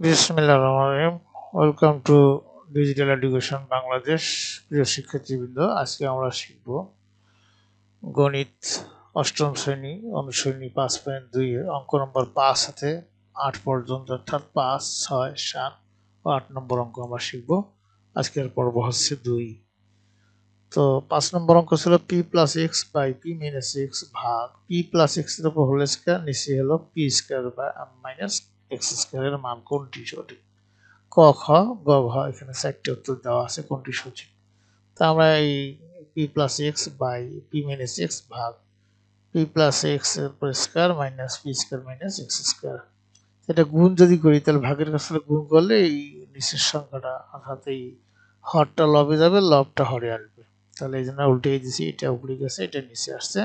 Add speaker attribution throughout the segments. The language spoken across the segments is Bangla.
Speaker 1: বিসমিল্লাহ রহমান রহিম। Welcome to digital education Bangladesh প্রিয় শিক্ষার্থীবৃন্দ, আজকে আমরা শিখব গণিত অষ্টম শ্রেণি অনুশ্রেণী পাঁচ পয়েন্ট দুই অঙ্ক নম্বর পাঁচ হাতে আট পর্যন্ত, অর্থাৎ পাঁচ, ছয়, সাত ও আট নম্বর অঙ্ক আমরা শিখব। আজকের পর্ব হচ্ছে দুই। তো পাঁচ নম্বর অঙ্ক ছিল P plus X by P minus X ভাগ। পি প্লাস এক্সের উপর হোল স্কয়ার, নিচে হলো P square by minus X স্কয়ারের মান কোনটি সঠিক? ক, খ, গ ঘ এখানে চারটি উত্তর দেওয়া আছে, কোনটি সঠিক? তা আমরা এই P plus X by P minus X ভাগ পি প্লাস এক্সের square minus P square minus X square এটা গুণ যদি করি, তাহলে ভাগের কাছে গুণ করলে এই নিচের সংখ্যাটা অর্থাৎ এই হরটা লবে যাবে, লবটা হরে আসবে। তাহলে এই জন্য উল্টে দিয়েছি, এটা উপরে গেছে, এটা নিচে আসছে।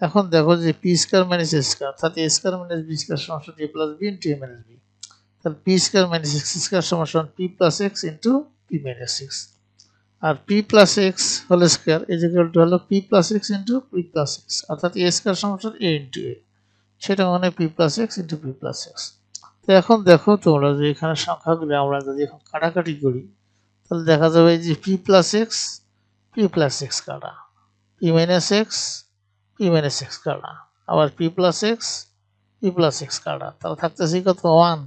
Speaker 1: এখন দেখো যে P square minus A square অর্থাৎ A square minus B square সমান A plus B into A minus B তাহলে P square minus X square সমান সমান P plus X into P minus X R P plus X whole square is equal to হলো P plus X into P plus X অর্থাৎ এ স্কয়ার সমান এ ইন্টু এ সেটা মানে P plus X into P plus X তো এখন দেখো তোমরা যে এখানে সংখ্যাগুলো আমরা যদি এখন কাটাকাটি করি, তাহলে দেখা যাবে যে P plus X P plus X কাটা। P minus X P minus X কাটা। আবার P plus X P plus X কাটা। তাহলে থাকতেছে কত? ওয়ান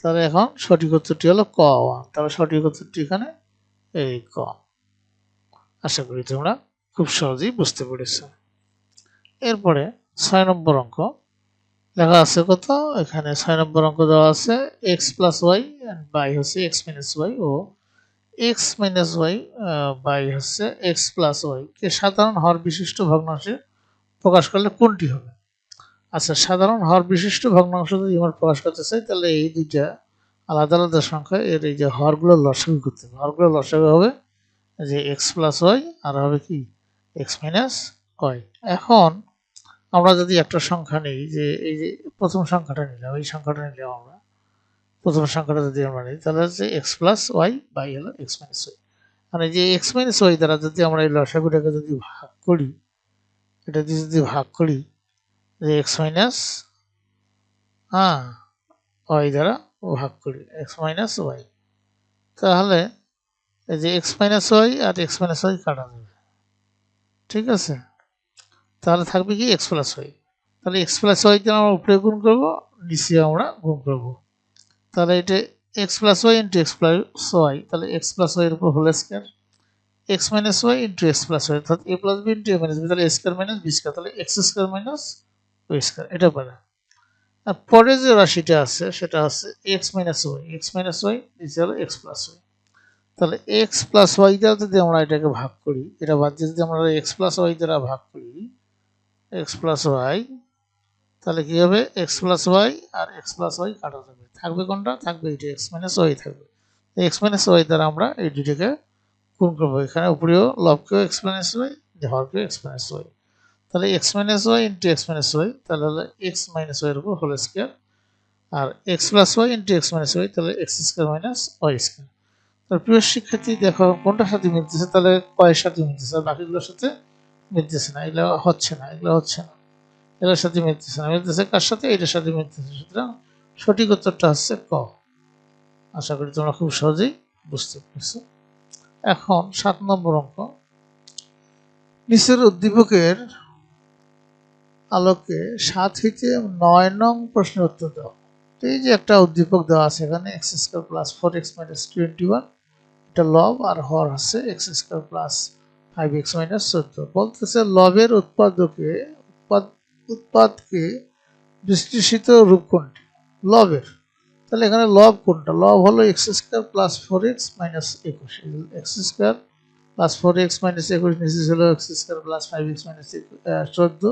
Speaker 1: তাহলে এখন সঠিক উত্তরটি হলো ক ওয়ান তাহলে সঠিক উত্তরটি এখানে এই ক। আশা করি তোমরা খুব সহজেই বুঝতে পেরেছ। এরপরে ছয় নম্বর অঙ্ক। লেখা আছে কত? এখানে ছয় নম্বর অঙ্ক দেওয়া আছে এক্স প্লাস ওয়াই বাই হচ্ছে এক্স মাইনাস ওয়াই ও এক্স মাইনাস ওয়াই বাই হচ্ছে এক্স প্লাস ওয়াই কে সাধারণ হর বিশিষ্ট ভগ্নাংশে প্রকাশ করলে কোনটি হবে? আচ্ছা সাধারণ হর বিশিষ্ট ভগ্নাংশ যদি আমরা প্রকাশ করতে চাই, তাহলে এই দুইটা আলাদা আলাদা সংখ্যা, এর এই যে হরগুলো লসাগু করতে হবে। হরগুলো লসাগু হবে যে এক্স প্লাস ওয়াই আর হবে কি? এক্স মাইনাস ওয়াই এখন আমরা যদি একটা সংখ্যা নিই, যে এই যে প্রথম সংখ্যাটা নিলাম, এই সংখ্যাটা নিলাম আমরা। প্রথম সংখ্যাটা যদি আমরা নিই, তাহলে হচ্ছে এক্স প্লাস ওয়াই বাই হলো এক্স মাইনাস ওয়াই মানে যে এক্স মাইনাস ওয়াই দ্বারা যদি আমরা এই লসাগুটাকে যদি ভাগ করি এটা দিয়ে যদি ভাগ করি যে এক্স মাইনাস হ্যাঁ ওয়াই দ্বারা ভাগ করি এক্স মাইনাস ওয়াই তাহলে এই যে এক্স মাইনাস ওয়াই আর এক্স মাইনাস ওয়াই কাটা যাবে। ঠিক আছে? তাহলে থাকবে কি এক্স প্লাস ওয়াই তাহলে এক্স প্লাস ওয়াই দিয়ে আমরা উপরে গুণ করব, নিচে আমরা গুণ করব। তাহলে এটা X plus Y into X plus Y তাহলে এক্স প্লাস ওয়াই এর উপর whole square X minus Y into X plus Y অর্থাৎ A plus B into A minus B তাহলে A square minus B square তাহলে X square minus Y square এটা পারে আর পরে যে রাশিটা আছে, সেটা আছে X minus Y X minus Y নিচে হলো এক্স প্লাস ওয়াই তাহলে এক্স প্লাস ওয়াই দ্বারা যদি আমরা এটাকে ভাগ করি, এটা বাদ দিয়ে যদি আমরা এক্স প্লাস ওয়াই দ্বারা ভাগ করি এক্স প্লাস ওয়াই তাহলে কি হবে? এক্স প্লাস ওয়াই আর এক্স প্লাস ওয়াই কাটা যাবে। থাকবে কোনটা? থাকবে এটা এক্স মাইনাস ওয়াই থাকবে। এক্স মাইনাস ওয়াই দ্বারা আমরা এই দুটোকে গুণ করব? এখানে উপরেও লবকেও এক্স মাইনাস ওয়াই হরকেও এক্স মাইনাস ওয়াই তাহলে X minus Y into X minus Y তাহলে হলো এক্স মাইনাস ওয়াইয়ের উপর হোল স্কোয়ার আর X plus Y into X minus Y তাহলে X square minus Y square তাহলে প্রিয় শিক্ষার্থী, দেখো কোনটার সাথে মিলতেছে? তাহলে কয়ের সাথে মিলতেছে, আর বাকিগুলোর সাথে মিলতেছে না, এগুলো হচ্ছে না, এগুলো হচ্ছে না। এগুলোর সাথে মিলতেছে না, মিলতেছে কার সাথে? এটার সাথে মিলতেছে। সুতরাং সঠিক উত্তরটা হচ্ছে ক। আশা করি তোমরা খুব সহজেই বুঝতে পেরেছ। এখন সাত নম্বর অঙ্ক। নিচের উদ্দীপকের আলোকে সাত হইতে নয় নং প্রশ্নের উত্তর দাও। তো এই যে একটা উদ্দীপক দেওয়া আছে এখানে X square plus four X minus twenty one এটা লব আর হর আছে X square plus five X minus চোদ্দ বলতেছে লবের উৎপাদকে, উৎপাদ, উৎপাদকে বিশ্লেষিত রূপ কোনটি? লবের। তাহলে এখানে লব কোনটা? লব হলো X square plus four X minus একুশ। X square plus four X minus একুশ নিচে ছিল X square plus five X minus চোদ্দ।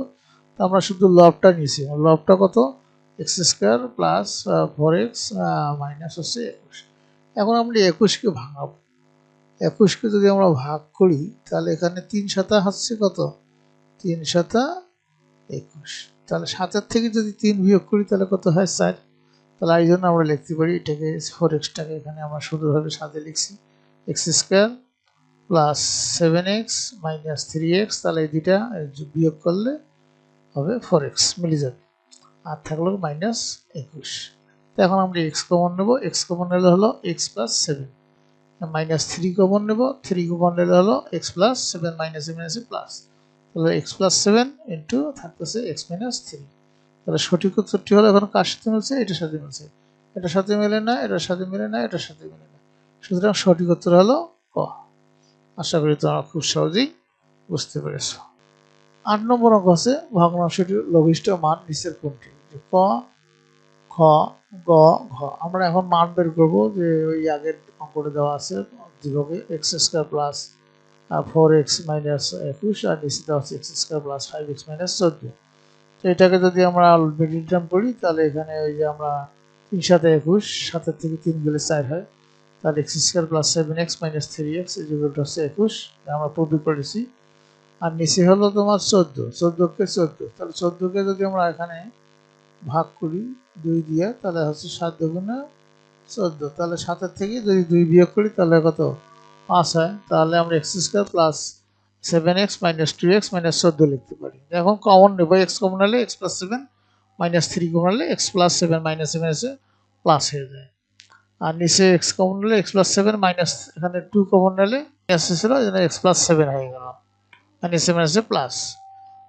Speaker 1: তো আমরা শুধু লবটা নিয়েছি। লবটা কত? X square plus four X minus হচ্ছে একুশ। এখন আমরা একুশকে ভাঙাবো। একুশকে যদি আমরা ভাগ করি, তাহলে এখানে তিন সাতা হচ্ছে কত? তিন সাতা একুশ। তাহলে সাতের থেকে যদি তিন বিয়োগ করি, তাহলে কত হয়? চার। তাহলে এই জন্য আমরা লিখতে পারি এটাকে ফোর এক্সটাকে এখানে আমরা শুধুভাবে সাথে লিখছি। X square plus seven X minus three X তাহলে এই দুইটা বিয়োগ করলে হবে ফোর এক্স মিলে যাবে। আর থাকল মাইনাস একুশ। তো এখন আমরা এক্স কমন নেব। এক্স কমন নিলে হলো X plus seven minus three common নেব। থ্রি কমন নিলে হলো এক্স প্লাস সেভেন মাইনাস মাইনাসে প্লাস তাহলে এক্স প্লাস সেভেন ইন্টু থাকতেছে এক্স মাইনাস থ্রি তাহলে সঠিক উত্তরটি হলো এখন কার সাথে মিলছে? এটার সাথে মিলছে। এটার সাথে মেলে না, এটার সাথে মেলে না, এটার সাথে মেলে না। সুতরাং সঠিক উত্তর হলো ক। আশা করি তোমরা খুব সহজেই বুঝতে পেরেছ। আট নম্বর অঙ্ক আছে ভগ্নাংশটির লঘিষ্ঠ মান নিচের কোনটি? ক, খ, গ, ঘ। আমরা এখন মান বের করব যে ওই আগের অঙ্কটা দেওয়া আছে, যেভাবে X square plus four X minus একুশ আর নিচে দেওয়া আছে X square plus five X minus চোদ্দ। তো এটাকে যদি আমরা মিডিল টার্ম করি তাহলে এখানে ওই যে আমরা তিন সাথে একুশ, সাতের থেকে তিন গেলে চার হয়। তাহলে X square plus seven X minus three X ইজিকলটা হচ্ছে একুশ আমরা পূর্বে করেছি আর নিচে হলো তোমার চোদ্দ, চোদ্দোকে চোদ্দ। তাহলে চোদ্দোকে যদি আমরা এখানে ভাগ করি, দুই দিয়ে, তাহলে হচ্ছে সাত দুগুণে চোদ্দ। তাহলে সাতের থেকে যদি দুই বিয়োগ করি, তাহলে কত? পাঁচ হয়। তাহলে আমরা X square plus seven X minus two X minus চোদ্দ লিখতে পারি। এখন কমন নেব এক্স কমন হলে X plus seven minus three common হলে X plus seven minus seven এসে প্লাস হয়ে যায়। আর নিচে এক্স কমন হলে এক্স প্লাস সেভেন মাইনাস এখানে টু কমন নিলে মাইনাস ছিল এক্স প্লাস সেভেন হয়ে গেল। আর নিচে মাইনাসে প্লাস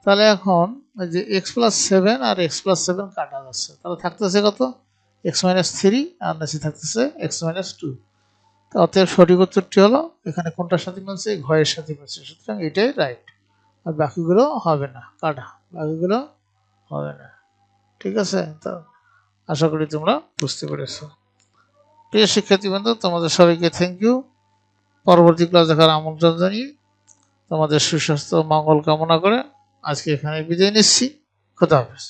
Speaker 1: তাহলে এখন এই যে এক্স প্লাস সেভেন আর এক্স প্লাস সেভেন কাটা যাচ্ছে। তাহলে থাকতেছে কত? এক্স মাইনাস থ্রি আর নিচে থাকতেছে এক্স মাইনাস টু অতএব সঠিক উত্তরটি হলো, এখানে কোনটার সাথে মিলছে ঘয়ের সাথে মিলছে সুতরাং এটাই রাইট আর বাকিগুলো হবে না। কাটা। বাকিগুলো হবে না। ঠিক আছে? তো আশা করি তোমরা বুঝতে পেরেছ। প্রিয় শিক্ষার্থীবৃন্দ তোমাদের সবাইকে থ্যাংক ইউ পরবর্তী ক্লাস দেখার আমন্ত্রণ জানিয়ে তোমাদের সুস্বাস্থ্য, মঙ্গল কামনা করে আজকে এখানে বিদায় নিচ্ছি। খোদা হাফেজ।